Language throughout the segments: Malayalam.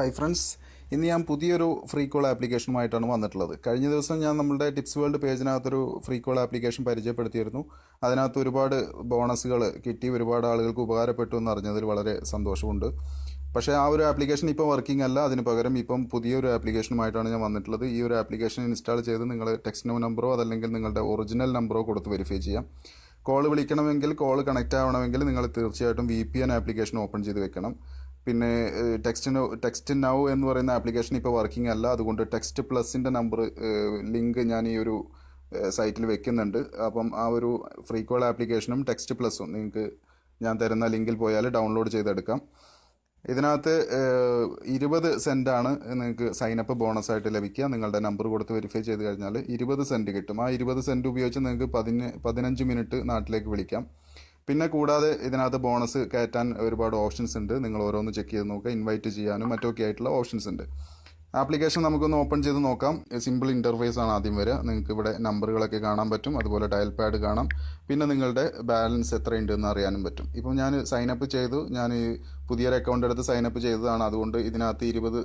ഹായ് ഫ്രണ്ട്സ് ഇന്ന് ഞാൻ പുതിയൊരു ഫ്രീ കോൾ ആപ്ലിക്കേഷനുമായിട്ടാണ് വന്നിട്ടുള്ളത്. കഴിഞ്ഞ ദിവസം ഞാൻ നമ്മുടെ ടിപ്സ് വേൾഡ് പേജിനകത്തൊരു ഫ്രീ കോൾ ആപ്ലിക്കേഷൻ പരിചയപ്പെടുത്തിയിരുന്നു. അതിനകത്ത് ഒരുപാട് ബോണസുകൾ കിട്ടി ഒരുപാട് ആളുകൾക്ക് ഉപകാരപ്പെട്ടു എന്ന് അറിഞ്ഞതിൽ വളരെ സന്തോഷമുണ്ട്. പക്ഷേ ആ ഒരു ആപ്ലിക്കേഷൻ ഇപ്പോൾ വർക്കിംഗ് അല്ല. അതിന് പകരം ഇപ്പം പുതിയൊരു ആപ്ലിക്കേഷനുമായിട്ടാണ് ഞാൻ വന്നിട്ടുള്ളത്. ഈ ഒരു ആപ്ലിക്കേഷൻ ഇൻസ്റ്റാൾ ചെയ്ത് നിങ്ങൾ ടെക്സ്റ്റ് നമ്പറോ അതല്ലെങ്കിൽ നിങ്ങളുടെ ഒറിജിനൽ നമ്പറോ കൊടുത്ത് വെരിഫൈ ചെയ്യാം. കോൾ വിളിക്കണമെങ്കിൽ കോൾ കണക്റ്റ് ആവണമെങ്കിൽ നിങ്ങൾ തീർച്ചയായിട്ടും V P N application open ചെയ്ത് വെക്കണം. പിന്നെ ടെക്സ്റ്റ് ടെക്സ്റ്റ് നൗ എന്ന് പറയുന്ന ആപ്ലിക്കേഷൻ ഇപ്പോൾ വർക്കിംഗ് അല്ല. അതുകൊണ്ട് ടെക്സ്റ്റ് പ്ലസിന്റെ നമ്പർ ലിങ്ക് ഞാൻ ഈ ഒരു സൈറ്റിൽ വെക്കുന്നുണ്ട്. അപ്പം ആ ഒരു ഫ്രീ കോൾ ആപ്ലിക്കേഷനും ടെക്സ്റ്റ് പ്ലസും നിങ്ങൾക്ക് ഞാൻ തരുന്ന ലിങ്കിൽ പോയാൽ ഡൗൺലോഡ് ചെയ്തെടുക്കാം. ഇതിനകത്ത് ഇരുപത് സെന്റാണ് നിങ്ങൾക്ക് സൈനപ്പ് ബോണസ് ആയിട്ട് ലഭിക്കുക. നിങ്ങളുടെ നമ്പർ കൊടുത്ത് വെരിഫൈ ചെയ്ത് കഴിഞ്ഞാൽ ഇരുപത് സെന്റ് കിട്ടും. ആ ഇരുപത് സെന്റ് ഉപയോഗിച്ച് നിങ്ങൾക്ക് പതിന് പതിനഞ്ച് മിനിറ്റ് നാട്ടിലേക്ക് വിളിക്കാം. പിന്നെ കൂടാതെ ഇതിനകത്ത് ബോണസ് കയറ്റാൻ ഒരുപാട് ഓപ്ഷൻസ് ഉണ്ട്. നിങ്ങൾ ഓരോന്ന് ചെക്ക് ചെയ്ത് നോക്കുക. ഇൻവൈറ്റ് ചെയ്യാനും മറ്റൊക്കെ ആയിട്ടുള്ള ഓപ്ഷൻസ് ഉണ്ട്. ആപ്ലിക്കേഷൻ നമുക്കൊന്ന് ഓപ്പൺ ചെയ്ത് നോക്കാം. സിമ്പിൾ ഇന്റർഫേസ് ആണ് ആദ്യം വരിക. നിങ്ങൾക്ക് ഇവിടെ നമ്പറുകളൊക്കെ കാണാൻ പറ്റും. അതുപോലെ ഡയൽ പാഡ് കാണാം. പിന്നെ നിങ്ങളുടെ ബാലൻസ് എത്രയുണ്ട് എന്ന് അറിയാനും പറ്റും. ഇപ്പം ഞാൻ സൈനപ്പ് ചെയ്തു. ഞാൻ പുതിയൊരു അക്കൗണ്ട് എടുത്ത് സൈനപ്പ് ചെയ്തതാണ്. അതുകൊണ്ട് ഇതിനകത്ത് ഇരുപത്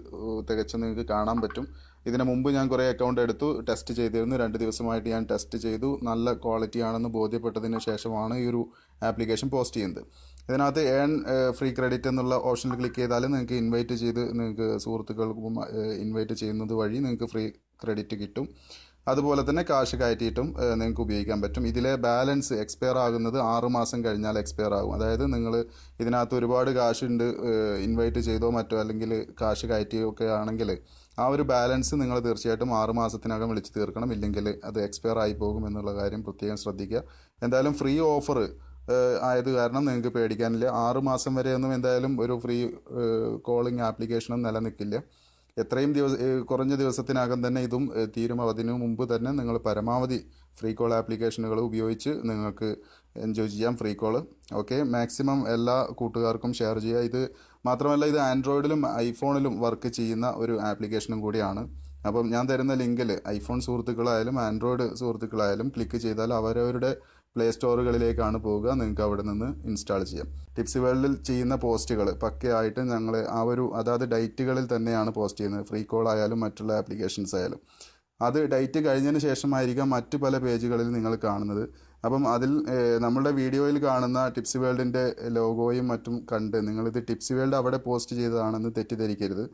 തികച്ച് നിങ്ങൾക്ക് കാണാൻ പറ്റും. ഇതിന് മുമ്പ് ഞാൻ കുറേ അക്കൗണ്ട് എടുത്തു ടെസ്റ്റ് ചെയ്തിരുന്നു. രണ്ട് ദിവസമായിട്ട് ഞാൻ ടെസ്റ്റ് ചെയ്തു. നല്ല ക്വാളിറ്റി ആണെന്ന് ബോധ്യപ്പെട്ടതിന് ശേഷമാണ് ഈ ഒരു ആപ്ലിക്കേഷൻ പോസ്റ്റ് ചെയ്യുന്നത്. ഇതിനകത്ത് ഏൺ ഫ്രീ ക്രെഡിറ്റ് എന്നുള്ള ഓപ്ഷനിൽ ക്ലിക്ക് ചെയ്താൽ നിങ്ങൾക്ക് ഇൻവൈറ്റ് ചെയ്ത് നിങ്ങൾക്ക് സുഹൃത്തുക്കൾക്കും ഇൻവൈറ്റ് ചെയ്യുന്നത് വഴി നിങ്ങൾക്ക് ഫ്രീ ക്രെഡിറ്റ് കിട്ടും. അതുപോലെ തന്നെ കാശ് കയറ്റിയിട്ടും നിങ്ങൾക്ക് ഉപയോഗിക്കാൻ പറ്റും. ഇതിലെ ബാലൻസ് എക്സ്പയർ ആകുന്നത് ആറ് മാസം കഴിഞ്ഞാൽ എക്സ്പയർ ആകും. അതായത് നിങ്ങൾ ഇതിനകത്ത് ഒരുപാട് കാശുണ്ട് ഇൻവൈറ്റ് ചെയ്തോ മറ്റോ അല്ലെങ്കിൽ കാശ് കയറ്റിയോ ഒക്കെ ആണെങ്കിൽ ആ ഒരു ബാലൻസ് നിങ്ങൾ തീർച്ചയായിട്ടും ആറ് മാസത്തിനകം വിളിച്ച് തീർക്കണം. ഇല്ലെങ്കിൽ അത് എക്സ്പയർ ആയി പോകും എന്നുള്ള കാര്യം പ്രത്യേകം ശ്രദ്ധിക്കുക. എന്തായാലും ഫ്രീ ഓഫർ ആയത് കാരണം നിങ്ങൾക്ക് പേടിക്കാനില്ല. ആറ് മാസം വരെയൊന്നും എന്തായാലും ഒരു ഫ്രീ കോളിംഗ് ആപ്ലിക്കേഷനും നിലനിൽക്കില്ല. എത്രയും ദിവസം കുറഞ്ഞ ദിവസത്തിനകം തന്നെ ഇതും തീരും. അതിനു മുമ്പ് തന്നെ നിങ്ങൾ പരമാവധി ഫ്രീ കോൾ ആപ്ലിക്കേഷനുകൾ ഉപയോഗിച്ച് നിങ്ങൾക്ക് എൻജോയ് ചെയ്യാം ഫ്രീ കോൾ. ഓക്കെ മാക്സിമം എല്ലാ കൂട്ടുകാർക്കും ഷെയർ ചെയ്യുക. ഇത് മാത്രമല്ല ഇത് ആൻഡ്രോയിഡിലും ഐഫോണിലും വർക്ക് ചെയ്യുന്ന ഒരു ആപ്ലിക്കേഷനും കൂടിയാണ്. അപ്പം ഞാൻ തരുന്ന ലിങ്കിൽ ഐഫോൺ സുഹൃത്തുക്കളായാലും ആൻഡ്രോയിഡ് സുഹൃത്തുക്കളായാലും ക്ലിക്ക് ചെയ്താൽ അവരവരുടെ പ്ലേ സ്റ്റോറുകളിലേക്കാണ് പോവുക. നിങ്ങൾക്ക് അവിടെ നിന്ന് ഇൻസ്റ്റാൾ ചെയ്യാം. ടിപ്സ് വേൾഡിൽ ചെയ്യുന്ന പോസ്റ്റുകൾ പക്കയായിട്ട് ഞങ്ങൾ ആ ഒരു അതാത് ഡേറ്റുകളിൽ തന്നെയാണ് പോസ്റ്റ് ചെയ്യുന്നത്. ഫ്രീ കോൾ ആയാലും മറ്റുള്ള ആപ്ലിക്കേഷൻസ് ആയാലും. അത് ഡേറ്റ് കഴിഞ്ഞതിന് ശേഷമായിരിക്കാം മറ്റു പല പേജുകളിൽ നിങ്ങൾ കാണുന്നത്. അപ്പം അതിൽ നമ്മളുടെ വീഡിയോയിൽ കാണുന്ന ടിപ്സ് വേൾഡിന്റെ ലോഗോയും മറ്റും കണ്ട് നിങ്ങളിത് ടിപ്സ് വേൾഡ് അവിടെ പോസ്റ്റ് ചെയ്തതാണെന്ന് തെറ്റിദ്ധരിക്കരുത്.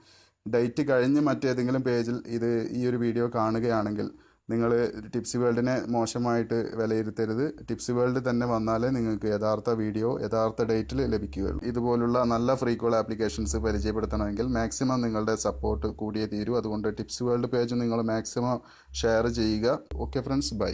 ഡേറ്റ് കഴിഞ്ഞ് മറ്റേതെങ്കിലും പേജിൽ ഇത് ഈ ഒരു വീഡിയോ കാണുകയാണെങ്കിൽ നിങ്ങൾ ടിപ്സ് വേൾഡിനെ മോശമായിട്ട് വിലയിരുത്തരുത്. ടിപ്സ് വേൾഡ് തന്നെ വന്നാലേ നിങ്ങൾക്ക് യഥാർത്ഥ വീഡിയോ യഥാർത്ഥ ഡേറ്റിൽ ലഭിക്കുകയുള്ളൂ. ഇതുപോലുള്ള നല്ല ഫ്രീ കോൾ ആപ്ലിക്കേഷൻസ് പരിചയപ്പെടുത്തണമെങ്കിൽ മാക്സിമം നിങ്ങളുടെ സപ്പോർട്ട് കൂടിയേ തീരൂ. അതുകൊണ്ട് ടിപ്സ് വേൾഡ് പേജ് നിങ്ങൾ മാക്സിമം ഷെയർ ചെയ്യുക. Okay friends bye